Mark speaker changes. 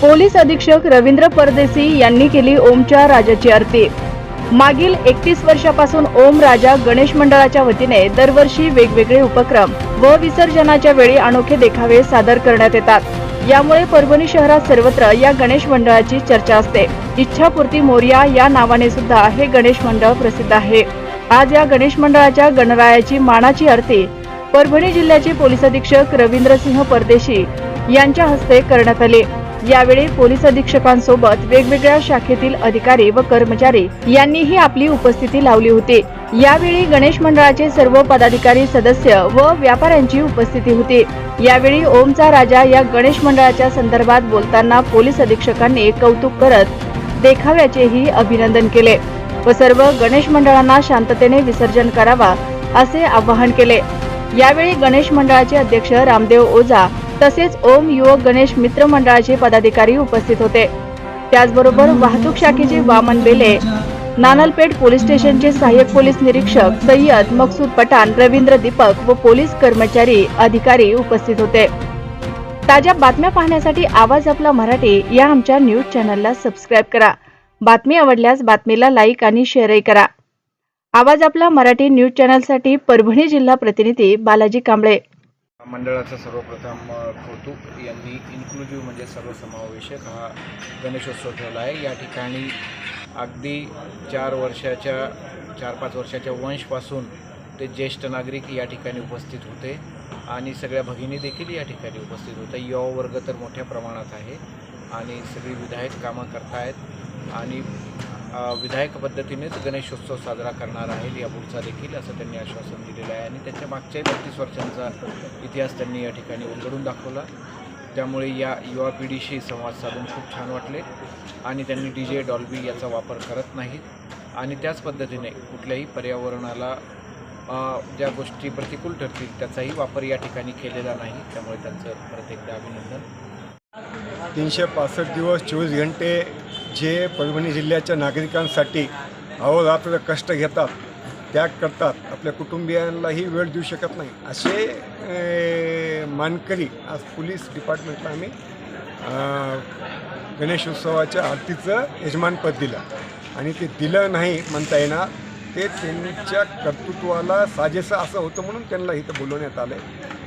Speaker 1: Police अधीक्षक रवींद्र परदेसी यांनी केली ओमच्या राजाची आरती मागील एकतीस वर्षापासून ओम राजा गणेश मंडळाच्या वतीने दरवर्षी वेगवेगळे उपक्रम व विसर्जनाच्या वेळी अनोखे देखावे सादर करण्यात येतात. यामुळे परभणी शहरात सर्वत्र या गणेश मंडळाची चर्चा असते. इच्छापूर्ती मोर्या या नावाने सुद्धा हे गणेश मंडळ प्रसिद्ध आहे. आज या गणेश मंडळाच्या गणरायाची मानाची आरती परभणी जिल्ह्याचे पोलीस अधीक्षक रवींद्रसिंह परदेशी यांच्या हस्ते करण्यात आले. यावेळी पोलीस अधीक्षकांसोबत वेगवेगळ्या शाखेतील अधिकारी व कर्मचारी यांनीही आपली उपस्थिती लावली होती. यावेळी गणेश मंडळाचे सर्व पदाधिकारी सदस्य व व्यापाऱ्यांची उपस्थिती होती. यावेळी ओमचा राजा या गणेश मंडळाच्या संदर्भात बोलताना पोलीस अधीक्षकांनी कौतुक करत देखाव्याचेही अभिनंदन केले व सर्व गणेश मंडळांना शांततेने विसर्जन करावा असे आवाहन केले. यावेळी गणेश मंडळाचे अध्यक्ष रामदेव ओझा तसेच ओम युवक गणेश मित्र मंडळाचे पदाधिकारी उपस्थित होते. त्याचबरोबर वाहतूक शाखेचे वामन बेले नानलपेठ पोलीस स्टेशनचे सहाय्यक पोलीस निरीक्षक सय्यद मकसूद पठाण रवींद्र दीपक व पोलीस कर्मचारी अधिकारी उपस्थित होते. ताज्या बातम्या पाहण्यासाठी आवाज आपला मराठी या आमच्या न्यूज चॅनलला सबस्क्राईब करा. बातमी आवडल्यास बातमीला लाईक आणि शेअरही करा. आवाज आपला मराठी न्यूज चॅनलसाठी परभणी जिल्हा प्रतिनिधी बालाजी कांबळे.
Speaker 2: मंडळाचं सर्वप्रथम कौतुक यांनी इन्क्लुझिव्ह म्हणजे सर्वसमावेशक हा गणेशोत्सव ठेवला आहे. या ठिकाणी अगदी चार वर्षाच्या चार पाच वर्षाच्या वंशपासून ते ज्येष्ठ नागरिक या ठिकाणी उपस्थित होते आणि सगळ्या भगिनी देखील या ठिकाणी उपस्थित होत्या युवा वर्ग तर मोठ्या प्रमाणात आहे आणि सगळी विधायक कामं करतायत आणि विधायक पद्धतीनेच गणेशोत्सव साजरा करणार आहेत. यापुढचा देखील असं त्यांनी आश्वासन दिलेलं आहे. आणि त्याच्या मागच्याही बत्तीस वर्षांचा इतिहास त्यांनी या ठिकाणी उलगडून दाखवला. त्यामुळे या युवा पिढीशी संवाद साधून खूप छान वाटले. आणि त्यांनी डी जे डॉल्बी याचा वापर करत नाहीत. आणि त्याच पद्धतीने कुठल्याही पर्यावरणाला ज्या गोष्टी प्रतिकूल ठरतील त्याचाही वापर या ठिकाणी केलेला नाही. त्यामुळे त्यांचं प्रत्येकदा अभिनंदन.
Speaker 3: तीनशे पासष्ट दिवस चोवीस घंटे जे परभणी जिल्ह्याच्या नागरिकांसाठी अहोरात्र कष्ट घेतात त्याग करतात आपल्या कुटुंबियांनाही वेळ देऊ शकत नाही. असे मानकरी आज पोलीस डिपार्टमेंटला आम्ही गणेशोत्सवाच्या आरतीचं यजमानपद दिलं. आणि ते दिलं नाही म्हणता येणार ते त्यांच्या कर्तृत्वाला साजेसं असं होतं म्हणून त्यांना इथं बोलवण्यात आलं आहे